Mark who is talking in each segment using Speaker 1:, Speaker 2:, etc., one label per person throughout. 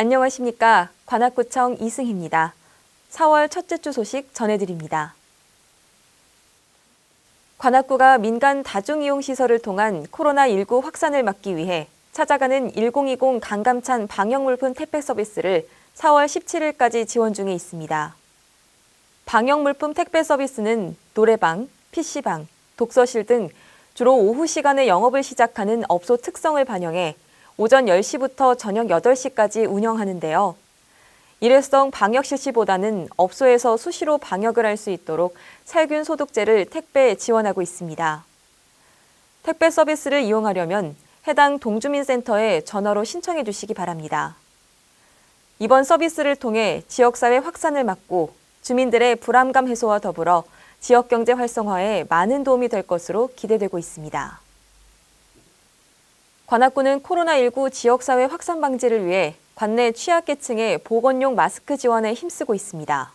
Speaker 1: 안녕하십니까. 관악구청 이승희입니다. 4월 첫째 주 소식 전해드립니다. 관악구가 민간 다중이용시설을 통한 코로나19 확산을 막기 위해 찾아가는 1020 강감찬 방역물품 택배 서비스를 4월 17일까지 지원 중에 있습니다. 방역물품 택배 서비스는 노래방, PC방, 독서실 등 주로 오후 시간에 영업을 시작하는 업소 특성을 반영해 오전 10시부터 저녁 8시까지 운영하는데요. 일회성 방역 실시보다는 업소에서 수시로 방역을 할 수 있도록 살균 소독제를 택배에 지원하고 있습니다. 택배 서비스를 이용하려면 해당 동주민센터에 전화로 신청해 주시기 바랍니다. 이번 서비스를 통해 지역사회 확산을 막고 주민들의 불안감 해소와 더불어 지역 경제 활성화에 많은 도움이 될 것으로 기대되고 있습니다. 관악구는 코로나19 지역사회 확산 방지를 위해 관내 취약계층의 보건용 마스크 지원에 힘쓰고 있습니다.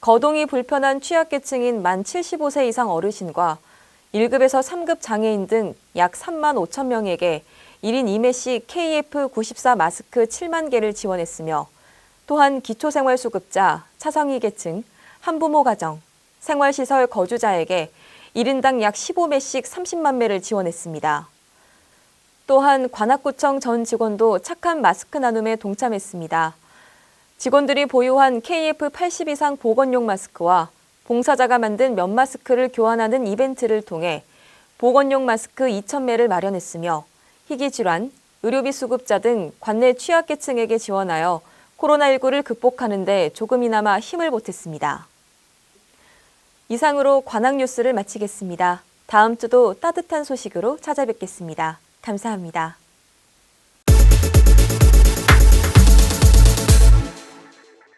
Speaker 1: 거동이 불편한 취약계층인 만 75세 이상 어르신과 1급에서 3급 장애인 등 약 3만 5천 명에게 1인 2매씩 KF94 마스크 7만 개를 지원했으며 또한 기초생활수급자, 차상위 계층, 한부모 가정, 생활시설 거주자에게 1인당 약 15매씩 30만 매를 지원했습니다. 또한 관악구청 전 직원도 착한 마스크 나눔에 동참했습니다. 직원들이 보유한 KF80 이상 보건용 마스크와 봉사자가 만든 면 마스크를 교환하는 이벤트를 통해 보건용 마스크 2,000매를 마련했으며 희귀 질환, 의료비 수급자 등 관내 취약계층에게 지원하여 코로나19를 극복하는 데 조금이나마 힘을 보탰습니다. 이상으로 관악 뉴스를 마치겠습니다. 다음 주도 따뜻한 소식으로 찾아뵙겠습니다. 감사합니다.